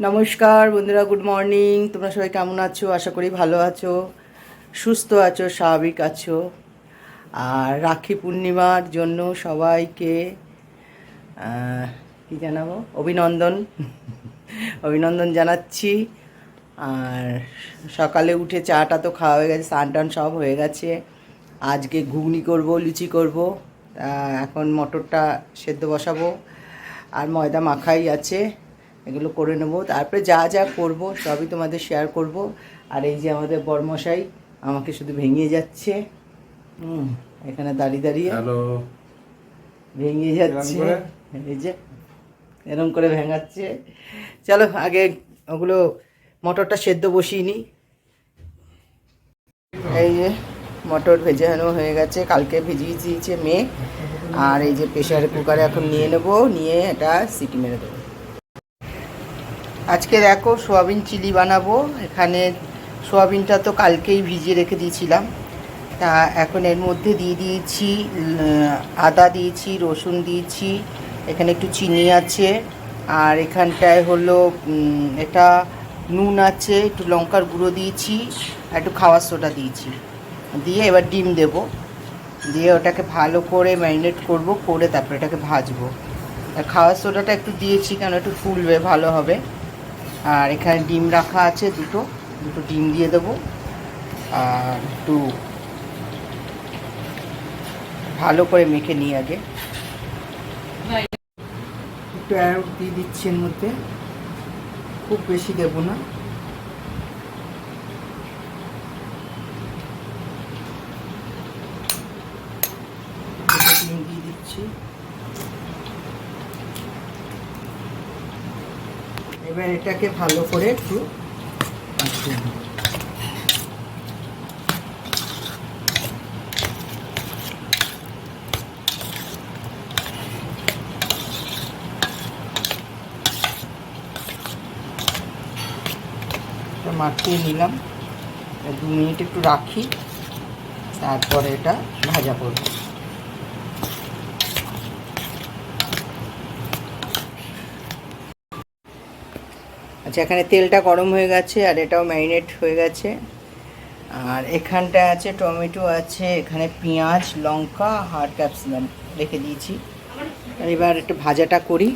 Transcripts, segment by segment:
নমস্কার বন্ধুরা good morning তোমরা সবাই কেমন আছো? আশা করি ভালো আছো, সুস্থ আছো, স্বাভাবিক আছো। আর রাখি পূর্ণিমার জন্য সবাইকে কি জানাব? অভিনন্দন। অভিনন্দন জানাচ্ছি। আর সকালে উঠে চাটা তো খাওয়া হয়ে গেছে, স্নান টান সব হয়ে গেছে। আজকে ঘুগনি করব, লুচি করব। এখন মটরটা সেদ্ধ বসাবো। আর ময়দা মাখাই আছে। এগুলো করে নেব। তারপরে যা যা করব সবই তোমাদের শেয়ার করব। আর এই যে আমাদের বরমশাই আমাকে শুধু ভেঙে যাচ্ছে। হুম এখানে দাঁড়িয়ে দাঁড়িয়ে। ভেঙে যাচ্ছে? এই যে এরম করে ভেঙাচ্ছে। চলো আগে ওগুলো মটরটা সেদ্ধ বসিয়ে নিই এই যে মটর ভেজানো হয়ে গেছে। কালকে ভিজিয়ে দিয়েছে মেয়ে। আর এই যে প্রেশার কুকারে এখন নিয়ে নেব। নিয়ে এটা সিটি মেরে দেবো। আজকে দেখো সোয়াবিন চিলি বানাবো। এখানে সোয়াবিনটা তো কালকেই ভিজিয়ে রেখে দিয়েছিলাম। তা এখন এর মধ্যে দিয়ে দিয়েছি আদা দিয়েছি, রসুন দিয়েছি, এখানে একটু চিনি আছে। আর এখানটায় হলো এটা নুন আছে, একটু লঙ্কার গুঁড়ো দিয়েছি, আর একটু খাওয়ার সোডা দিয়েছি। দিয়ে এবার ডিম দেব। দিয়ে ওটাকে ভালো করে ম্যারিনেট করব, করে তারপরে এটাকে ভাজবো। আর খাওয়ার সোডাটা একটু দিয়েছি কেন, একটু ফুলবে, ভালো হবে। আর এখানে ডিম রাখা আছে দুটো দুটো ডিম দিয়ে দেবো। আর একটু ভালো করে মেখে নিই আগে। একটু অ্যারোট দিয়ে দিচ্ছি এর মধ্যে। খুব বেশি দেবো না। দিয়ে দিচ্ছি। এবার এটাকে ভালো করে একটু নেব। মাখিয়ে নিলাম দু মিনিট একটু রাখি, তারপরে এটা ভাজা করব আচ্ছা এখানে তেলটা গরম হয়ে গেছে আর এটাও ম্যারিনেট হয়ে গেছে। আর এখানটা আছে টমেটো, আছে এখানে পেঁয়াজ, লঙ্কা আর ক্যাপসিকাম রেখে দিয়েছি। এবার একটু ভাজাটা করি।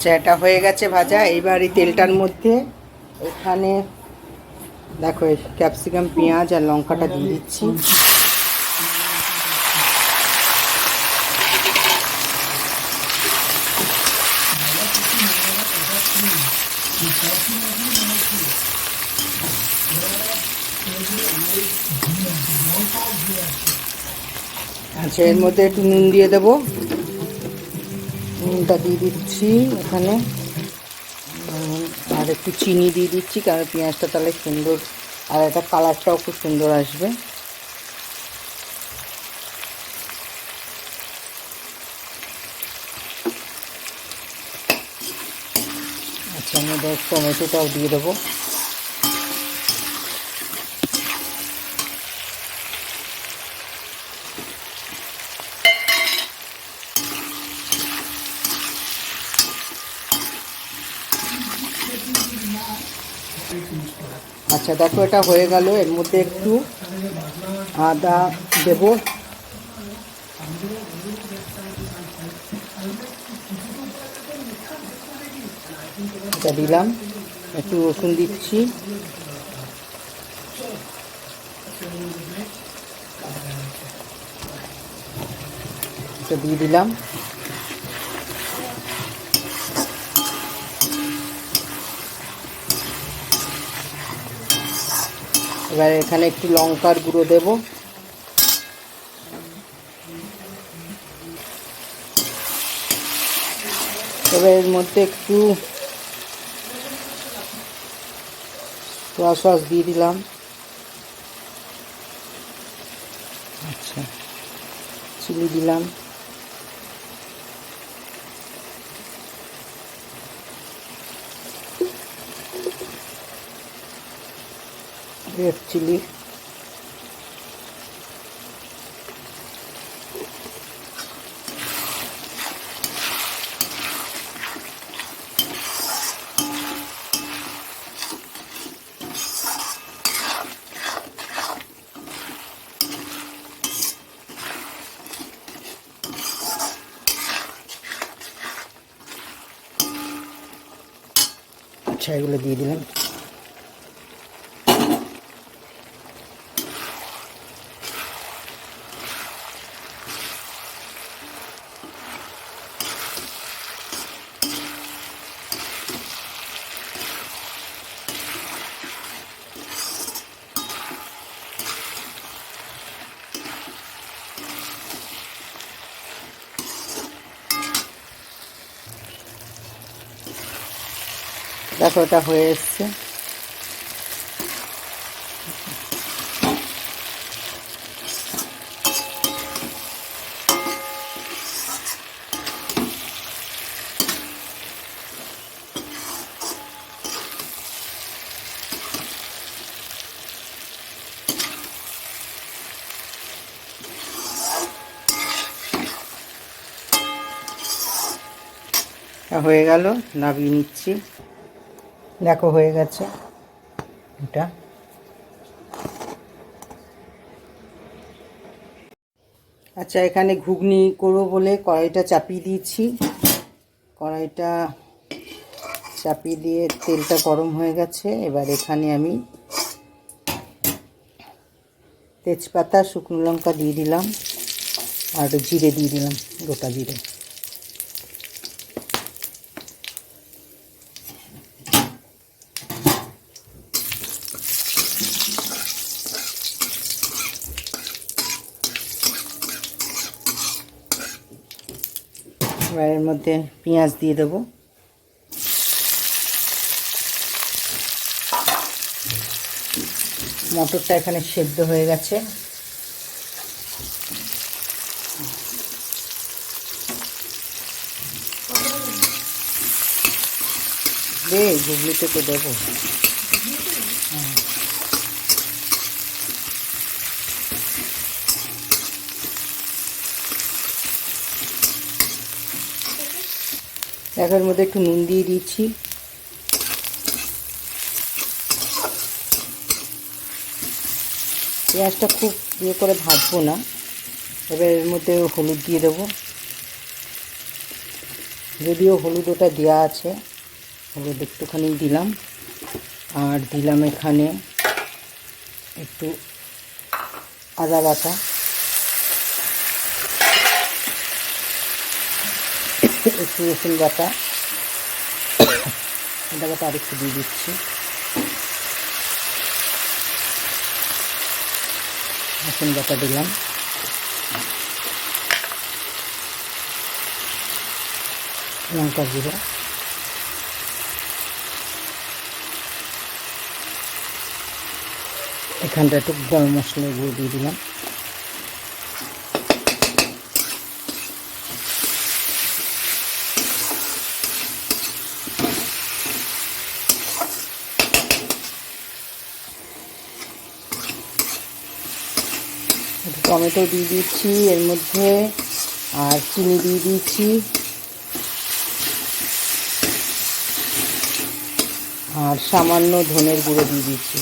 আচ্ছা এটা হয়ে গেছে ভাজা। এইবার এই তেলটার মধ্যে এখানে দেখো ক্যাপসিকাম, পেঁয়াজ আর লঙ্কাটা দিয়ে দিচ্ছি। আচ্ছা এর মধ্যে একটু নুন দিয়ে দেবো। নুনটা দিয়ে দিচ্ছি এখানে। আর একটু চিনি দিয়ে দিচ্ছি, কারণ পেঁয়াজটা তাহলে সুন্দর, আর এটা কালারটাও খুব সুন্দর আসবে। আচ্ছা আমি টমেটোটাও দিয়ে দেবো। আচ্ছা দেখো, এটা হয়ে গেল। এর মধ্যে একটু আদা দেব। এটা দিলাম। একটু রসুন দিচ্ছি। দিয়ে দিলাম। এবার এখানে একটু লঙ্কার গুঁড়ো দেব। এবার এর মধ্যে একটু সোয়া সস দিয়ে দিলাম আচ্ছা। চিনি দিলাম রেড চিলি আচ্ছা এগুলো দিয়ে দিলাম। দেখো ওটা হয়ে এসছে। হয়ে গেল নাবিয়ে নিচ্ছি। দেখো হয়ে গেছে। এটা। আচ্ছা এখানে ঘুগনি করব বলে কড়াইটা চাপিয়ে দিয়েছি। কড়াইটা চাপিয়ে দিয়ে তেলটা গরম হয়ে গেছে। এবার এখানে আমি তেজপাতা, শুকনো লঙ্কা দিয়ে দিলাম। আর জিরে দিয়ে দিলাম, গোটা জিরে এবার এর মধ্যে পেঁয়াজ দিয়ে দেবো। মটরটা এখানে সেদ্ধ হয়ে গেছে। দে ঘুগলিতে তো দেবো। এর মধ্যে একটু নুন দিয়ে দিচ্ছি। পেঁয়াজটা খুব ইয়ে করে ভাজবো না। এবার এর মধ্যে হলুদ দিয়ে দেবো। যদিও হলুদ ওটা দেওয়া আছে, হলুদ একটুখানি দিলাম। আর দিলাম এখানে একটু আদা বাটা। একটু রসুন বাটা। আদা বাটা আর একটু দিয়ে দিচ্ছি। রসুন বাটা দিলাম। লঙ্কা জিরা এখানটা একটু গরম মশলা গুঁড়ো দিয়ে দিলাম একটু টমেটো দিয়ে দিচ্ছি এর মধ্যে আর চিনি দিয়ে দিচ্ছি। আর সামান্য ধনের গুঁড়ো দিয়ে দিচ্ছি।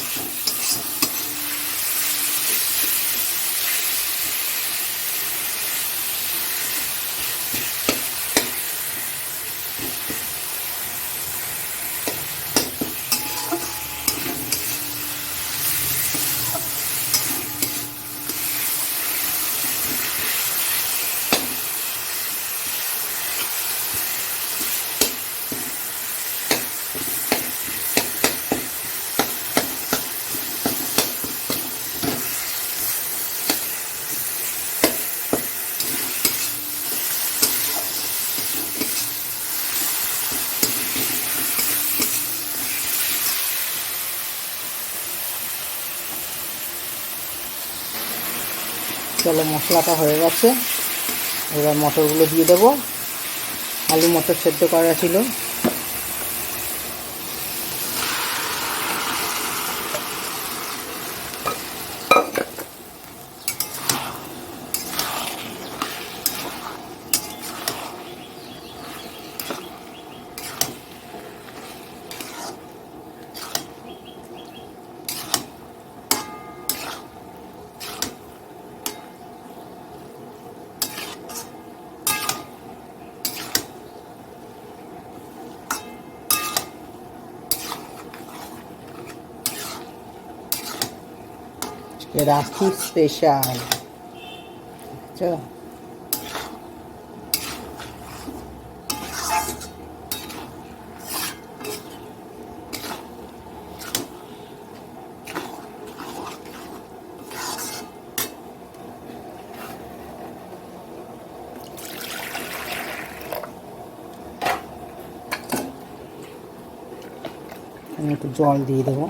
চলো মশলাটা হয়ে গেছে। এবার মটরগুলো দিয়ে দেবো। আলু মটর সেদ্ধ করা ছিল। রাখি স্পেশাল চলো আমি একটু জল দিয়ে দেবো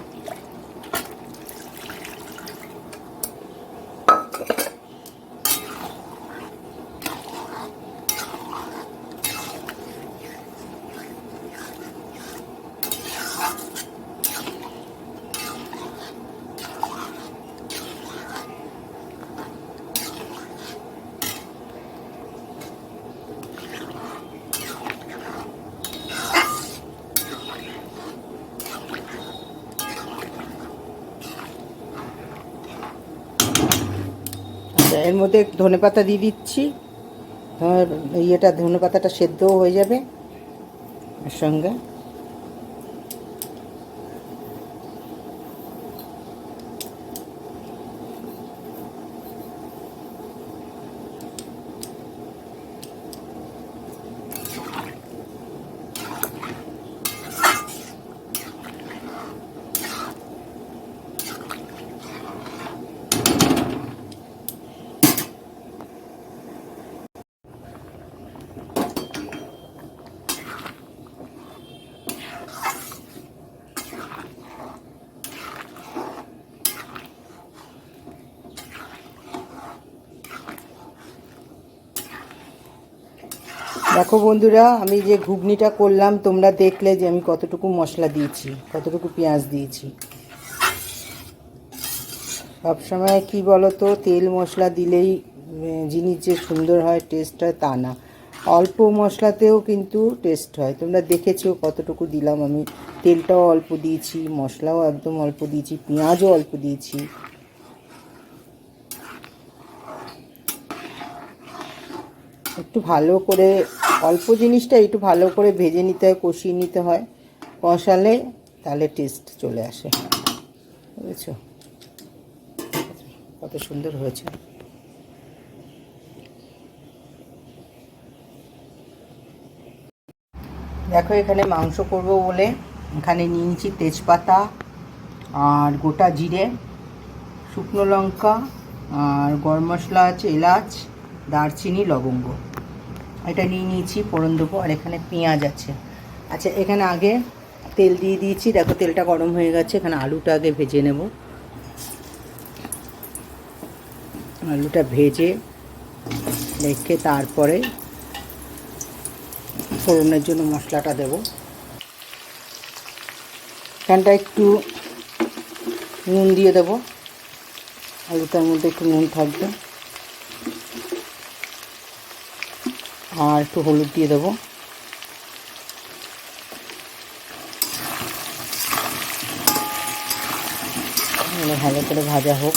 আচ্ছা এর মধ্যে ধনে পাতা দিয়ে দিচ্ছি। ধর, ইয়েটা ধনে পাতাটা সেদ্ধও হয়ে যাবে। এর সঙ্গে দেখো বন্ধুরা, আমি যে ঘুগনিটা করলাম, তোমরা দেখলে যে আমি কতটুকু মশলা দিয়েছি, কতটুকু পেঁয়াজ দিয়েছি। সবসময় কি বলো তো তেল মশলা দিলেই জিনিস যে সুন্দর হয় টেস্ট হয়, তা না। অল্প মশলাতেও কিন্তু টেস্ট হয়। তোমরা দেখেছ কতটুকু দিলাম আমি। তেলটাও অল্প দিয়েছি, মশলাও একদম অল্প দিয়েছি, পেঁয়াজও অল্প দিয়েছি। একটু ভালো করে অল্প জিনিসটা একটু ভালো করে ভেজে নিতে হয়, কষিয়ে নিতে হয়। কষালে তাহলে টেস্ট চলে আসে। বুঝেছ? কত সুন্দর হয়েছে। দেখো, এখানে মাংস করব বলে এখানে নিয়েছি তেজপাতা আর গোটা জিরে, শুকনো লঙ্কা আর গরম মশলা আছে, এলাচ, দারচিনি, লবঙ্গ। এটা নিয়ে নিয়েছি, ফোড়ন দেবো, আর এখানে পেঁয়াজ আছে। আচ্ছা এখানে আগে তেল দিয়ে দিয়েছি। দেখো, তেলটা গরম হয়ে গেছে। এখানে আলুটা আগে ভেজে নেব। আলুটা ভেজে রেখে তারপরে ফোড়নের জন্য মশলাটা দেব। এখানটা একটু নুন দিয়ে দেবো। আলুটার মধ্যে একটু নুন থাকবে। আর একটু হলুদ দিয়ে দেবো। ভালো করে ভাজা হোক।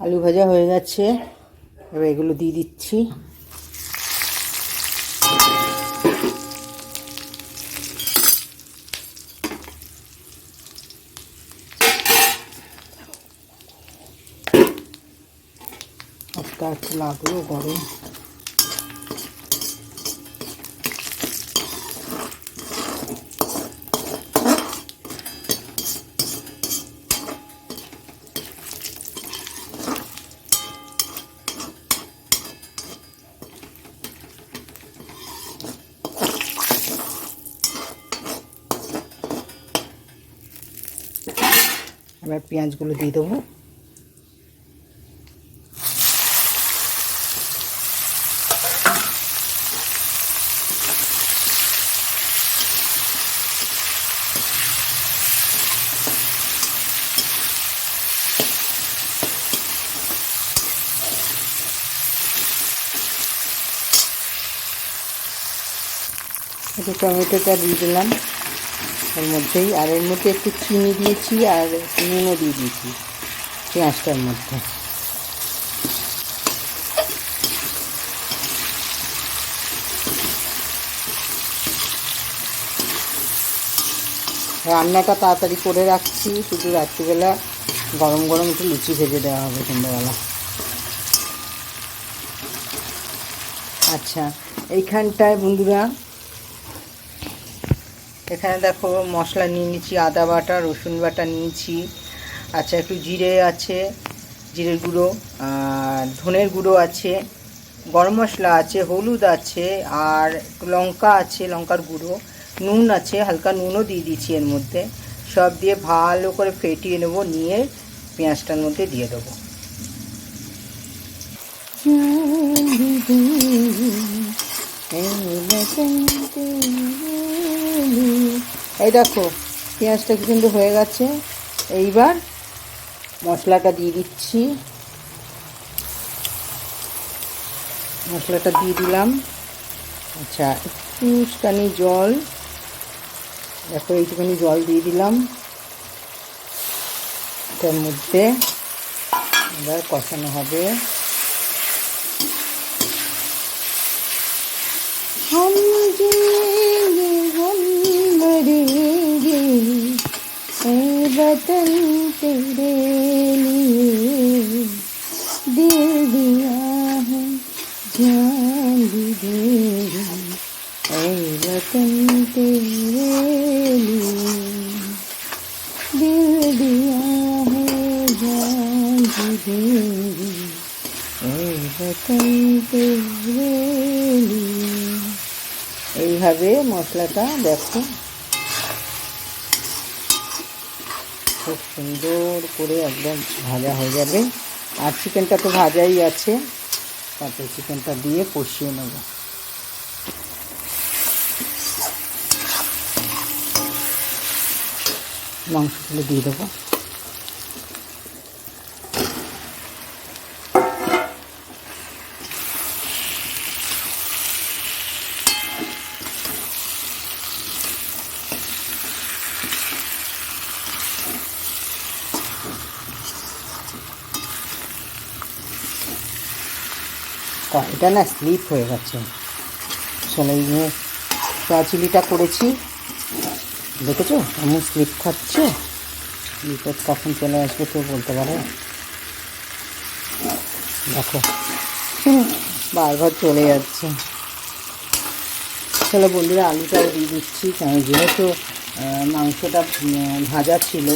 আলু ভাজা হয়ে গেছে। এবার এগুলো দিয়ে দিচ্ছি। हल्का एक लागल गरम पिंज़गुलो दिए একটু টমেটোটা দিয়ে দিলাম ওর মধ্যেই। আর এর মধ্যে একটু চিনি দিয়েছি আর নুনও দিয়ে দিয়েছি, পেঁয়াজটার মধ্যে। রান্নাটা তাড়াতাড়ি করে রাখছি, শুধু রাত্রিবেলা গরম গরম একটু লুচি ভেজে দেওয়া হবে সন্ধ্যাবেলা। আচ্ছা এইখানটায় বন্ধুরা এখানে দেখো মশলা নিয়ে নিচ্ছি, আদা বাটা, রসুন বাটা নিয়েছি আচ্ছা একটু জিরে আছে, জিরের গুঁড়ো, আর ধনের গুঁড়ো আছে, গরম মশলা আছে, হলুদ আছে, আর লঙ্কা আছে, লঙ্কার গুঁড়ো, নুন আছে, হালকা নুনও দিয়ে দিচ্ছি এর মধ্যে। সব দিয়ে ভালো করে ফেটিয়ে নেব, নিয়ে পেঁয়াজটার মধ্যে দিয়ে দেবো। এই দেখো, পেঁয়াজটা কিন্তু হয়ে গেছে। এইবার মশলাটা দিয়ে দিচ্ছি। মশলাটা দিয়ে দিলাম। আচ্ছা একটুখানি জল। দেখো, এইটুখানি জল দিয়ে দিলাম। এটার মধ্যে এবার কষানো হবে। हम जिएँगे, हम मरेंगे। ऐ वतन तेरे लिए। दिल दिया है, जान भी देंगे ऐ वतन तेरे लिए। दिल दिया है, जान भी देंगे ऐ वतन तेरे এইভাবে মশলাটা দেখো। খুব সুন্দর করে একদম ভাজা হয়ে যাবে। আর চিকেনটা তো ভাজাই আছে। তারপরে চিকেনটা দিয়ে কষিয়ে নেব। মাংসগুলো দিয়ে দেবো। কড়াইটা না স্লিপ হয়ে গেছে আসলে এই যে চিলিটা করেছি, দেখেছ? এমন স্লিপ খাচ্ছে। বিপদ কখন চলে আসবে কেউ বলতে পারে? দেখো, বারবার চলে যাচ্ছে। চলো বন্ধুরা, আলুটাও দিয়ে দিচ্ছি, কারণ যেহেতু মাংসটা ভাজা ছিল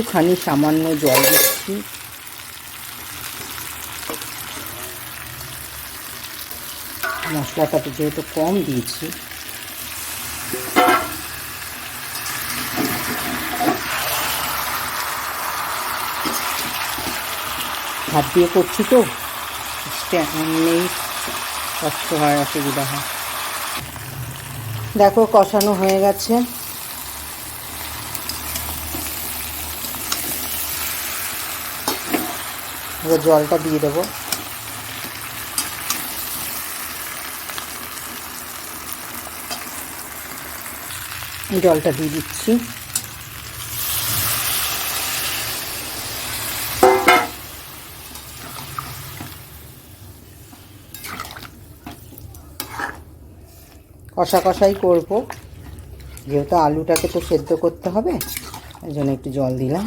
একটুখানি সামান্য জল দিচ্ছি। মশলাটা তো যেহেতু কম দিয়েছি। হাত দিয়ে করছি তো নেই, কষ্ট হয়, অসুবিধা হয়। দেখো, কষানো হয়ে গেছে। এবার জলটা দিয়ে দেবো। জলটা দিয়ে দিচ্ছি। কষা কষাই করব। যেহেতু আলুটাকে তো সেদ্ধ করতে হবে, এই জন্য একটু জল দিলাম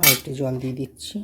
আর একটু জল দিয়ে দিচ্ছি।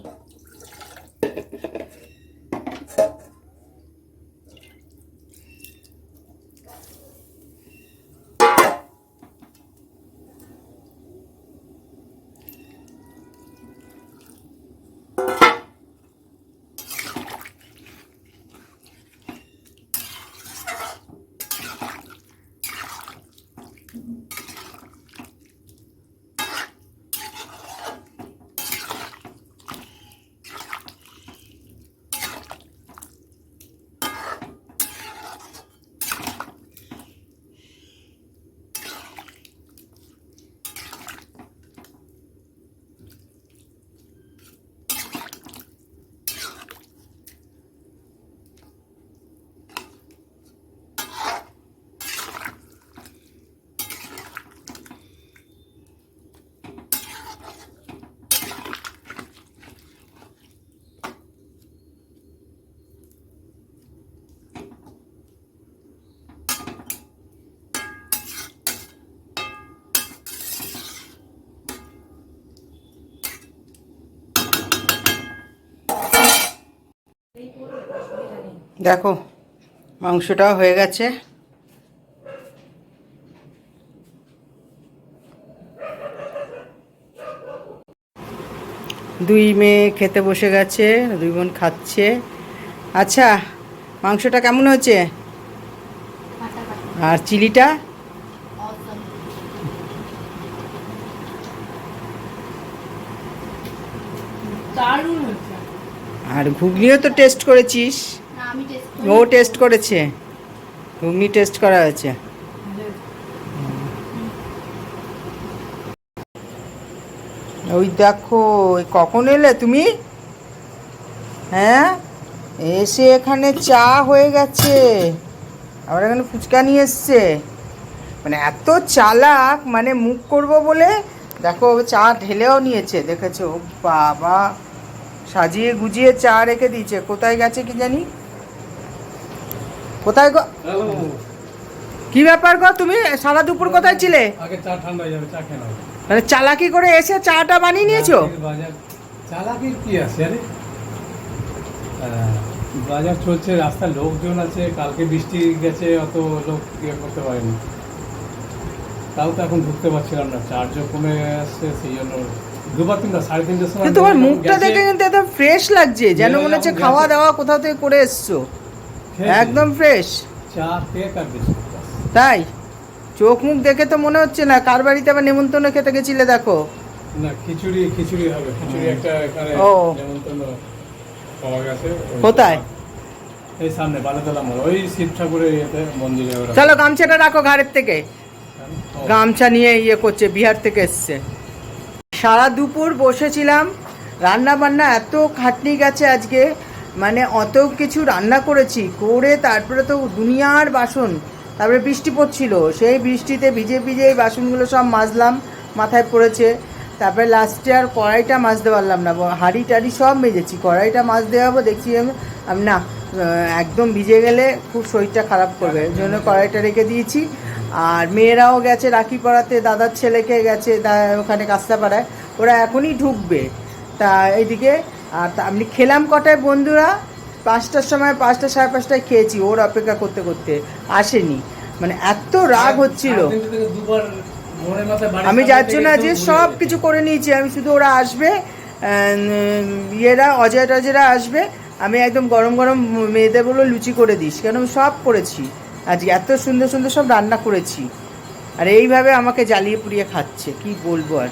দেখো মাংসটাও হয়ে গেছে। দুই মেয়ে খেতে বসে গেছে দুই বোন খাচ্ছে। আচ্ছা মাংসটা কেমন হয়েছে? আর চিলিটা? আর ঘুগনিও তো টেস্ট করেছিস। ও টেস্ট করেছে। ঘুগনি টেস্ট করা হয়েছে। ওই দেখো কখন এলে তুমি? হ্যাঁ? এসে এখানে চা হয়ে গেছে। আবার এখানে ফুচকা নিয়ে এসছে। মানে এত চালাক মানে মুখ করব বলে। দেখো চা ঢেলেও নিয়েছে, দেখেছ? বাবা! সাজিয়ে গুজিয়ে চা রেখে দিয়েছে। কোথায় গেছে কি জানি? কোথায় গো? কি ব্যাপার গো তুমি? সারা দুপুর কোথায় ছিলে? আগে চা ঠান্ডা হয়ে যাবে চা খেয়ে মানে চালাকি করে এসে চাটা বানিয়ে নিয়েছো? চালাকির কি আছে আরে? বাজার চলছে রাস্তায় লোকজন আছে কালকে বৃষ্টি গেছে অত লোক ইয়ে করতে পারেনি। তাও তো এখন ঢুকতে পারছিলাম না চার্জও কমে আসছে সেই জন্য দুবার তিনটা সাড়ে তিনটার সময় তোমার মুখটা দেখে কিন্তু একদম ফ্রেশ লাগছে যেন মনে হচ্ছে খাওয়া দাওয়া কোথাও থেকে করে এসছো। একদম ফ্রেশ। তাই? চোখ মুখ দেখে তো মনে হচ্ছে না কার বাড়িতে আবার নেমন্তন্ন খেতে গেছিলে দেখো? না খিচুড়ি খিচুড়ি হবে। খিচুড়ি একটা এখানে ও। নেমন্তন্ন পাওয়া গেছে। কোথায়? এই সামনে বালেতলা মোড়। ওই শিব ঠাকুরের ইয়েতে মন্দিরে চলো গামছাটা রাখো ঘাড়ের থেকে। গামছা? নিয়ে ইয়ে করছে বিহার থেকে এসছে। সারা দুপুর বসেছিলাম। রান্না বান্না এত খাটনি গেছে আজকে। মানে অত কিছু রান্না করেছি করে তারপরে তো দুনিয়ার বাসন তারপরে বৃষ্টি পড়ছিল সেই বৃষ্টিতে ভিজে ভিজে এই বাসনগুলো সব মাজলাম মাথায় পড়েছে তারপরে লাস্টে আর কড়াইটা মাজতে পারলাম না হাঁড়ি টাড়ি সব মেজেছি কড়াইটা মাজতে যাব দেখছি আমি না একদম ভিজে গেলে খুব শরীরটা খারাপ করবে এই জন্য কড়াইটা রেখে দিয়েছি আর মেয়েরাও গেছে রাখি পড়াতে দাদার ছেলেকে গেছে ওখানে কাস্তাপাড়ায় ওরা এখনই ঢুকবে তা এইদিকে আর তা আমি খেলাম কটায় বন্ধুরা? পাঁচটার সময় পাঁচটা সাড়ে পাঁচটায় খেয়েছি ওর অপেক্ষা করতে করতে আসেনি। মানে এত রাগ হচ্ছিল। আমি সামনে যাচ্ছ থেকে না যে সব কিছু করে নিয়েছি আমি শুধু ওরা আসবে ইয়েরা অজয় টজয়রা আসবে আমি একদম গরম গরম মেয়েদের বলল লুচি করে দিস কেন আমি সব করেছি। আজকে এত সুন্দর সুন্দর সব রান্না করেছি। আর এইভাবে আমাকে জ্বালিয়ে পুড়িয়ে খাচ্ছে কি বলব আর।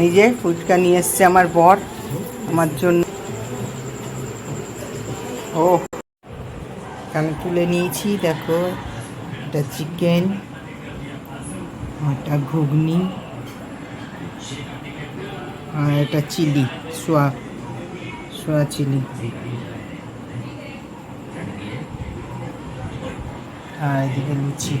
এই যে ফুচকা নিয়ে এসছে আমার বর, আমার জন্য। ও আমি তুলে নিয়েছি, দেখো, এটা চিকেন এটা ঘুগনি, আর এটা চিলি সোয়া সোয়া চিলি আর এদিকে লুচি।